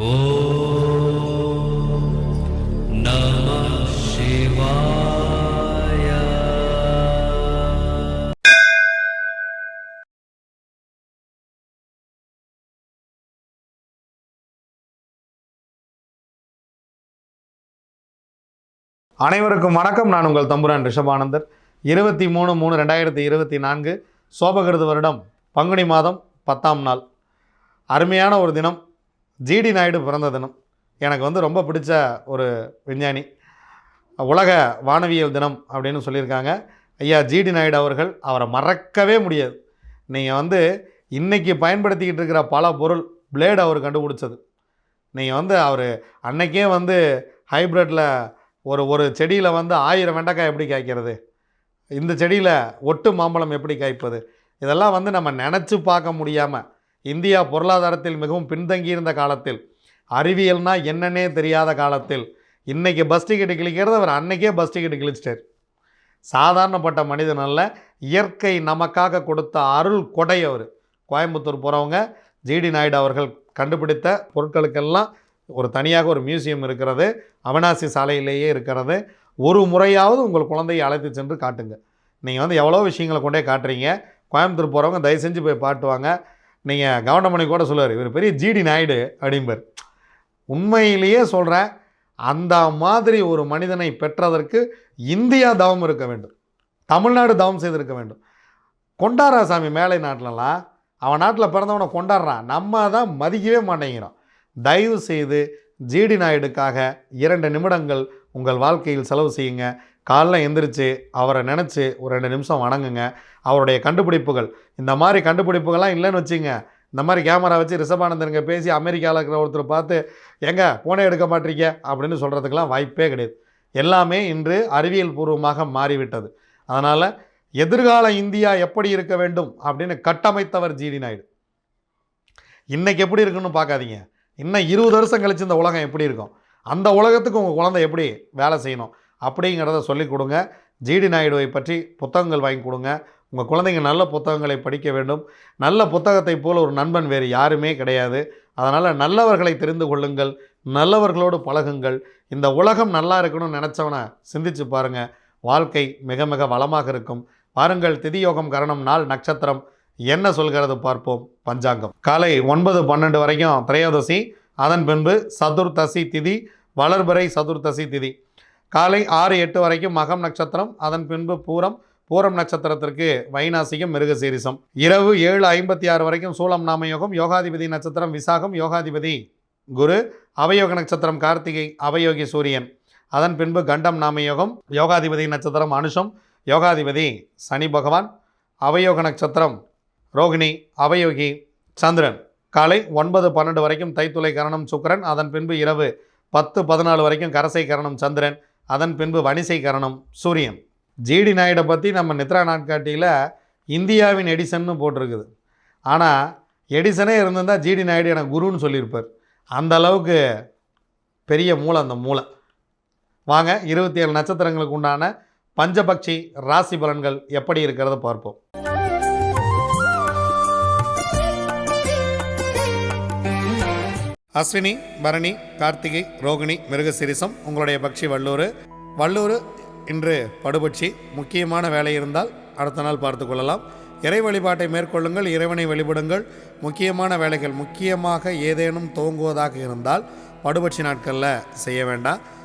அனைவருக்கும் வணக்கம். நான் உங்கள் தம்புரான் ரிஷபானந்தர். இருபத்தி மூணு மூணு ரெண்டாயிரத்தி இருபத்தி நான்கு சோபகிருது வருடம் பங்குனி மாதம் பத்தாம் நாள். அருமையான ஒரு தினம். ஜிடி நாயுடு பிறந்த தினம். எனக்கு வந்து ரொம்ப பிடிச்ச ஒரு விஞ்ஞானி. உலக வானவியல் தினம் அப்படின்னு சொல்லியிருக்காங்க. ஐயா ஜிடி நாயுடு அவர்கள் அவரை மறக்கவே முடியாது. நீங்கள் வந்து இன்றைக்கி பயன்படுத்திக்கிட்டு இருக்கிற பல பொருள் பிளேடு அவர் கண்டுபிடிச்சது. நீங்கள் வந்து அவர் அன்னைக்கே வந்து ஹைப்ரிட்டில் ஒரு ஒரு செடியில் வந்து ஆயிரம் வெண்டைக்காய் எப்படி காய்க்கிறது? இந்த செடியில் ஒட்டு மாம்பழம் எப்படி காய்ப்பது? இதெல்லாம் வந்து நம்ம நினச்சி பார்க்க முடியாமல் இந்தியா பொருளாதாரத்தில் மிகவும் பின்தங்கியிருந்த காலத்தில். அறிவியல்னா என்னன்னே தெரியாத காலத்தில். இன்றைக்கி பஸ் டிக்கெட்டு கிழிக்கிறது அவர் அன்றைக்கே பஸ் டிக்கெட்டு கிழிச்சிட்டார். சாதாரணப்பட்ட மனிதன் அல்ல இயற்கை நமக்காக கொடுத்த அருள் கொடை அவர். கோயம்புத்தூர் போகிறவங்க ஜிடி நாயுடு அவர்கள் கண்டுபிடித்த பொருட்களுக்கெல்லாம் ஒரு தனியாக ஒரு மியூசியம் இருக்கிறது அவினாசி சாலையிலேயே இருக்கிறது. ஒரு முறையாவது உங்கள் குழந்தையை அழைத்து சென்று காட்டுங்க. நீங்கள் வந்து எவ்வளோ விஷயங்களை கொண்டே காட்டுறீங்க. கோயம்புத்தூர் போகிறவங்க தயவு செஞ்சு போய் பாட்டுவாங்க நீங்கள் கவர்னமணி கூட சொல்லுவார் இவர் பெரிய ஜிடி நாயுடு அப்படிம்பார். உண்மையிலேயே சொல்கிறேன் அந்த மாதிரி ஒரு மனிதனை பெற்றதற்கு இந்தியா தவம் இருக்க வேண்டும். தமிழ்நாடு தவம் செய்திருக்க வேண்டும். கொண்டாரா சாமி மேலை நாட்டிலலாம் அவன் நாட்டில் பிறந்தவனை கொண்டாடுறான். நம்ம தான் மதிக்கவே மாட்டேங்கிறோம். தயவு செய்து ஜிடி நாயுடுக்காக இரண்டு நிமிடங்கள் உங்கள் வாழ்க்கையில் செலவு செய்யுங்க. காலைல எந்திரிச்சு அவரை நினச்சி ஒரு ரெண்டு நிமிஷம் வணங்குங்க. அவருடைய கண்டுபிடிப்புகள். இந்த மாதிரி கண்டுபிடிப்புகள்லாம் இல்லைன்னு வச்சுங்க. இந்த மாதிரி கேமரா வச்சு ரிஷபானந்தனுங்க பேசி அமெரிக்காவில் இருக்கிற ஒருத்தர் பார்த்து எங்க போனே எடுக்க மாட்டீங்க? அப்படின்னு சொல்கிறதுக்கெல்லாம் வாய்ப்பே கிடையாது. எல்லாமே இன்று அறிவியல் பூர்வமாக மாறிவிட்டது. அதனால் எதிர்கால இந்தியா எப்படி இருக்க வேண்டும் அப்படின்னு கட்டமைத்தவர் ஜிடி நாயுடு. இன்றைக்கி எப்படி இருக்குன்னு பார்க்காதீங்க. இன்னும் இருபது வருஷம் கழிச்சு இந்த உலகம் எப்படி இருக்கும்? அந்த உலகத்துக்கு உங்கள் குழந்தை எப்படி வேலை செய்யணும்? அப்படிங்கிறத சொல்லிக் கொடுங்க. ஜிடி நாயுடுவை பற்றி புத்தகங்கள் வாங்கி கொடுங்க. உங்கள் குழந்தைங்க நல்ல புத்தகங்களை படிக்க வேண்டும். நல்ல புத்தகத்தை போல் ஒரு நண்பன் வேறு யாருமே கிடையாது. அதனால் நல்லவர்களை தெரிந்து கொள்ளுங்கள். நல்லவர்களோடு பழகுங்கள். இந்த உலகம் நல்லா இருக்கணும்னு நினச்சவனை சிந்திச்சு பாருங்கள் வாழ்க்கை மிக மிக வளமாக இருக்கும். பாருங்கள் திதியோகம் கரணம் நாள் நட்சத்திரம். என்ன சொல்கிறது பார்ப்போம். பஞ்சாங்கம். காலை ஒன்பது பன்னெண்டு வரைக்கும் திரையோதசி அதன் பின்பு சதுர்தசி திதி வளர்பிறை சதுர்தசி திதி. காலை ஆறு எட்டு வரைக்கும் மகம் நட்சத்திரம் அதன் பின்பு பூரம் பூரம் நட்சத்திரத்திற்கு வைநாசிகம் மிருகசீரிசம். இரவு ஏழு ஐம்பத்தி ஆறு வரைக்கும் சூலம் நாமயோகம் யோகாதிபதி நட்சத்திரம் விசாகம் யோகாதிபதி குரு அவயோக நட்சத்திரம் கார்த்திகை அவயோகி சூரியன். அதன் பின்பு கண்டம் நாமயோகம் யோகாதிபதி நட்சத்திரம் அனுஷம் யோகாதிபதி சனி பகவான் அவயோக நட்சத்திரம் ரோகிணி அவயோகி சந்திரன். காலை ஒன்பது பன்னெண்டு வரைக்கும் தைத்துளை கரணம் சுக்கரன் அதன் பின்பு இரவு பத்து பதினாலு வரைக்கும் கரசை கரணம் சந்திரன் அதன் பின்பு வணிசை கரணம் சூரியன். ஜிடி நாயுடை பற்றி நம்ம நித்ரா நாட்காட்டியில் இந்தியாவின் எடிசன்னு போட்டிருக்குது. ஆனால் எடிசனே இருந்திருந்தால் ஜிடி நாயுடு எனக்கு குருன்னு சொல்லியிருப்பார். அந்த அளவுக்கு பெரிய மூளை அந்த மூளை. வாங்க இருபத்தி ஏழு நட்சத்திரங்களுக்கு உண்டான பஞ்சபக்ஷி ராசி பலன்கள் எப்படி இருக்கிறத பார்ப்போம். அஸ்வினி பரணி கார்த்திகை ரோகிணி மிருகசிரிசம் உங்களுடைய பக்ஷி வள்ளூர் வள்ளூர் இன்று படுபட்சி. முக்கியமான வேலை இருந்தால் அடுத்த நாள் பார்த்து கொள்ளலாம். இறை வழிபாட்டை மேற்கொள்ளுங்கள் இறைவனை வழிபடுங்கள். முக்கியமான வேலைகள் முக்கியமாக ஏதேனும் துவங்குவதாக இருந்தால் படுபட்சி நாட்களில் செய்ய வேண்டாம்.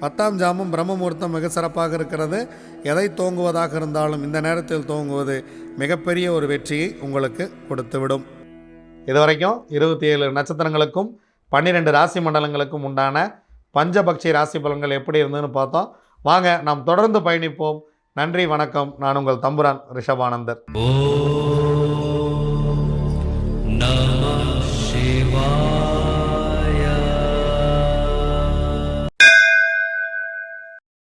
பத்தாம் ஜாமம் பிரம்ம முகூர்த்தம் மிக சிறப்பாக இருக்கிறது. எதை தோங்குவதாக இருந்தாலும் இந்த நேரத்தில் தோங்குவது மிகப்பெரிய ஒரு வெற்றியை உங்களுக்கு கொடுத்துவிடும். இதுவரைக்கும் இருபத்தி ஏழு நட்சத்திரங்களுக்கும் பன்னிரெண்டு ராசி மண்டலங்களுக்கும் உண்டான பஞ்சபக்ஷி ராசி பலன்கள் எப்படி இருந்ததுன்னு பார்த்தோம். வாங்க நாம் தொடர்ந்து பயணிப்போம். நன்றி வணக்கம். நான் உங்கள் தம்புரான் ரிஷபானந்தர். ஓ